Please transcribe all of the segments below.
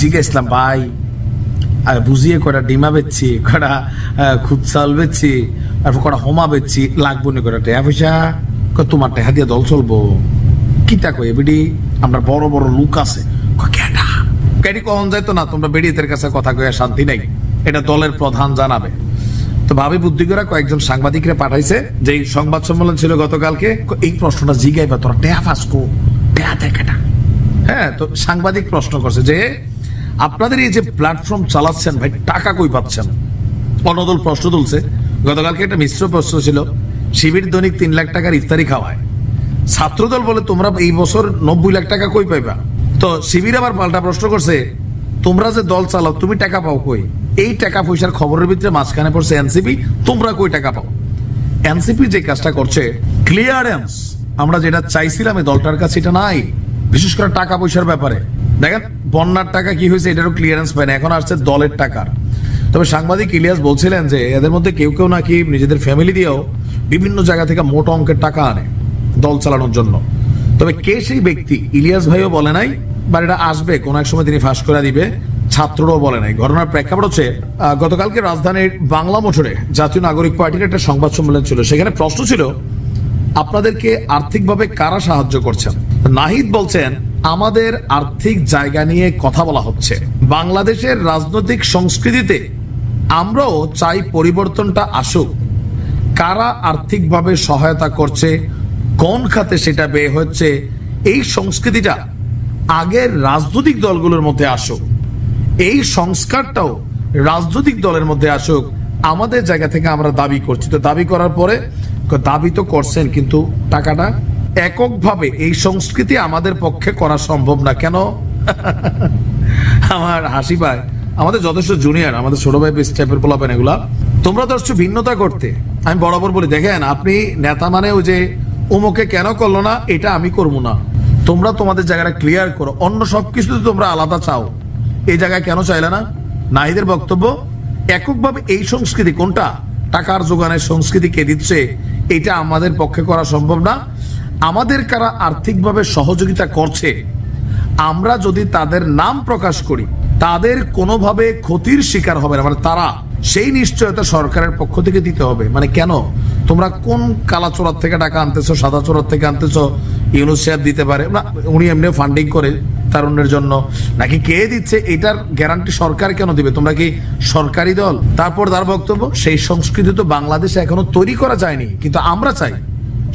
জিজ্ঞেস ইসলাম ভাই আর বুঝিয়ে কটা ডিমা বেচছি কটা খুদ চাল বেচছি তারপর কটা হোমা বেচছি লাগবো না কটা টেহা পয়সা? তোমার টেহা দিয়ে দল চলবো। কিতা কই এবিডি আমরা বড় বড় লোক আছে। কয়, কেডা? কখন যাইতো না? তোমরা বেরিয়েদের কাছে কথা কয়ে শান্তি নাই। এটা দলের প্রধান জানাবে। তো ভাবি বুদ্ধি করে কয়েকজন সাংবাদিকরা পাঠাইছে যে সংবাদ সম্মেলন ছিল গতকালকে। এই প্রশ্নটা জিগাইবা তোরা টেহা ফাসকো টেহা দেখাটা। হ্যাঁ তো সাংবাদিক প্রশ্ন করছে যে আপনাদের এই যে প্ল্যাটফর্ম চালাচ্ছেন ভাই, টাকা কই পাচ্ছেন? অনদল প্রশ্ন তুলছে, গতকালকে একটা মিশ্র প্রশ্ন ছিল, শিবির দৈনিক তিন লাখ টাকার ইফতারি খাওয়ায়। ছাত্রদল বলে, তোমরা এই বছর নব্বই লাখ টাকা কই পাইবা? তো শিবির আবার পাল্টা প্রশ্ন করছে, তোমরা যে দল চালাও, তুমি টাকা পাও কই? এই টাকা পয়সার খবরের ভিতরে মাঝখানে পড়ছে এনসিপি, তোমরা কই টাকা পাও? এনসিপি যে কাজটা করছে ক্লিয়ারেন্স আমরা যেটা চাইছিলাম এই দলটার কাছে এটা নাই, বিশেষ করে টাকা পয়সার ব্যাপারে। দেখেন, বন্যার টাকা কি হয়েছে এটারও ক্লিয়ারেন্স পায় না। এখন আসছে দলের টাকার। তবে সাংবাদিক ইলিয়াস বলছিলেন যে এদের মধ্যে কেউ কেউ নাকি নিজেদের ফ্যামিলি দিয়েও বিভিন্ন জায়গা থেকে মোটা অঙ্কের টাকা আনে দল চালানোর জন্য। তবে কে সেই ব্যক্তি? ইলিয়াস ভাইও বলে নাই বা এটা আসবে। কোন এক সময় তিনি ফাঁস করে দিবে। ছাত্ররাও বলে নাই। ঘটনার প্রেক্ষাপট হচ্ছে গতকালকে রাজধানীর বাংলা মোটরে জাতীয় নাগরিক পার্টির একটা সংবাদ সম্মেলন ছিল। সেখানে প্রশ্ন ছিল, আপনাদেরকে আর্থিকভাবে কারা সাহায্য করছেন? নাহিদ বলছেন আমাদের আর্থিক জায়গা নিয়ে কথা বলা হচ্ছে। বাংলাদেশের রাজনৈতিক সংস্কৃতিতে আমরাও চাই পরিবর্তনটা আসুক। কারা আর্থিকভাবে সহায়তা করছে, কোন খাতে সেটা ব্যয় হচ্ছে, এই সংস্কৃতিটা আগের রাজনৈতিক দলগুলোর মধ্যে আসুক। এই সংস্কারটাও রাজনৈতিক দলের মধ্যে আসুক। আমাদের জায়গা থেকে আমরা দাবি করছি। তো দাবি করার পরে দাবি তো করছেন, কিন্তু টাকাটা এককভাবে এই সংস্কৃতি আমাদের পক্ষে করা সম্ভব না। কেন? আমার হাসি পায়। আমাদের যথেষ্ট জুনিয়র আমাদের ছোট ভাই বেশ টাইপের পোলাপেন এগুলা। তোমরা তো আসছো ভিন্নতা করতে। আমি বরাবর বলি, দেখেন, আপনি নেতা মানে ওই যে উমুকে কেন করল না, এটা আমি করব না। তোমরা তোমাদের জায়গাটা ক্লিয়ার করো। অন্য সবকিছু তো তোমরা আলাদা চাও। এই জায়গায় কেন চাইলে না? নাহিদের বক্তব্য, এককভাবে এই সংস্কৃতি কোনটা? টাকার যোগানের সংস্কৃতি কে দিচ্ছে? এটা আমাদের পক্ষে করা সম্ভব না। আমাদের কারা আর্থিকভাবে সহযোগিতা করছে, আমরা যদি তাদের নাম প্রকাশ করি, তাদের কোনোভাবে ক্ষতির শিকার হবে না। মানে তারা সেই নিশ্চয়তা সরকারের পক্ষ থেকে দিতে হবে। মানে কেন? তোমরা কোন কালা চোরার থেকে টাকা আনতেছো সাদা চোরার থেকে আনতেছো? ইউনিসেফ দিতে পারে। না, উনি এমনি ফান্ডিং করে তারুণ্যের জন্য। নাকি কে দিচ্ছে? এটার গ্যারান্টি সরকার কেন দিবে? তোমরা কি সরকারি দল? তারপর তার বক্তব্য, সেই সংস্কৃতি তো বাংলাদেশে এখনও তৈরি করা যায়নি, কিন্তু আমরা চাই।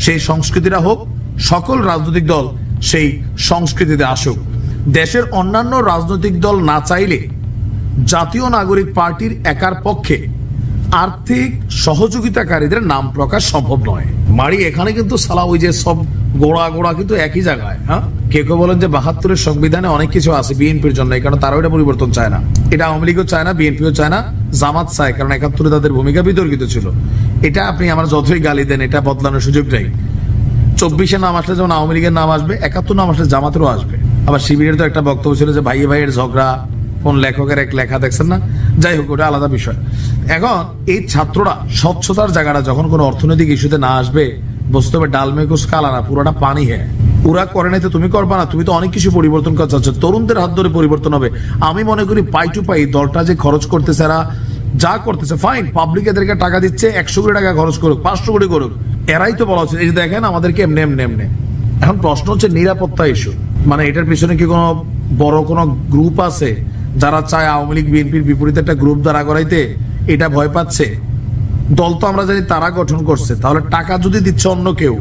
সেই সংস্কৃতিটা হোক সকল রাজনৈতিক দল সেই সংস্কৃতিতে আসুক। দেশের অন্যান্য রাজনৈতিক দল না চাইলে জাতীয় নাগরিক পার্টির একার পক্ষে আর্থিক সহযোগিতাকারীদের নাম প্রকাশ সম্ভব নয়। মারি, এখানে কিন্তু সালা ওই যে সব গোড়া গোড়া কিন্তু একই জায়গায় হ্যাঁ? কেউ কেউ বলেন যে বাহাত্তরের সংবিধানে অনেক কিছু আছে বিএনপির জন্য কারণে তারাও এটা পরিবর্তন চায় না। এটা আওয়ামী লীগও চায় না, বিএনপিও চায় না, জামাত চায়, কারণ একাত্তরে তাদের ভূমিকা বিতর্কিত ছিল। এটা আপনি আমার যতই গালি দেন, এটা বদলানোর সুযোগ নেই। চব্বিশে নাম আসলে যেমন আওয়ামী লীগের নাম আসবে, একাত্তর নাম আসলে জামাতেরও আসবে। আবার শিবিরের তো একটা বক্তব্য ছিল যে ভাইয়ে ভাইয়ের ঝগড়া, কোন লেখকের এক লেখা দেখছেন না? যাই হোক, ওটা আলাদা বিষয়। এখন এই ছাত্ররা স্বচ্ছতার জায়গাটা যখন কোনো অর্থনৈতিক ইস্যুতে না আসবে বুঝতে হবে ডালমেকুস কালা না, পুরোটা পানি হ্যাঁ ওরা করে নাই তো তুমি করবা না, তুমি তো অনেক কিছু পরিবর্তন করতে চাচ্ছ তরুণদের হাত ধরে পরিবর্তন হবে। আমি মনে করি পাই টু পাই, দলটা যে খরচ করতেছে যা করতেছে ফাইন পাবলিক এদেরকে টাকা দিচ্ছে, একশো কোটি টাকা খরচ করুক, পাঁচশো কোটি করুক। এরাই তো বলা যে দেখেন আমাদেরকে এমনি এমনি এমনি। এখন প্রশ্ন হচ্ছে নিরাপত্তা ইস্যু মানে এটার পিছনে কি কোনো বড় কোনো গ্রুপ আছে যারা চায় আওয়ামী লীগ, বিএনপির বিপরীতে একটা গ্রুপ দ্বারা করাইতে? এটা ভয় পাচ্ছে। দল তো আমরা জানি তারা গঠন করছে। তাহলে টাকা যদি দিচ্ছে অন্য কেউ,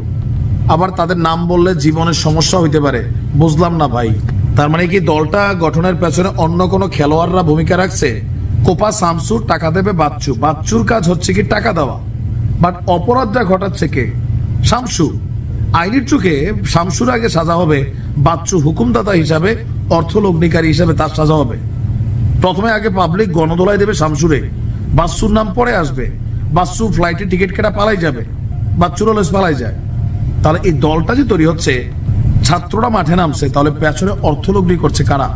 আবার তাদের নাম বললে জীবনের সমস্যা হইতে পারে। বুঝলাম না ভাই। তার মানে কি দলটা গঠনের পেছনে অন্য কোনো খেলোয়াড়রা ভূমিকা রাখছে? কোপা শামসুর টাকা দেবে বাচ্চু। বাচ্চুর কাজ হচ্ছে কি টাকা দেওয়া। বাট অপরাধটা ঘটাচ্ছে কে? শামসু। আইনের চোখে শামসুর আগে সাজা হবে বাচ্চু হুকুমদাতা হিসাবে অর্থ লগ্নিকারী হিসাবে তার সাজা হবে। প্রথমে আগে পাবলিক গণদোলাই দেবে শামসুরে। বাচ্চুর নাম পরে আসবে। বাচ্চু ফ্লাইটে টিকিট কেটা পালাই যাবে। বাচ্চুর হলে পালাই যায়। তাহলে এই দলটা যে তৈরি হচ্ছে, ছাত্ররা মাঠে নামছে, তাহলে পেছনে অর্থলগ্নি করছে কারা?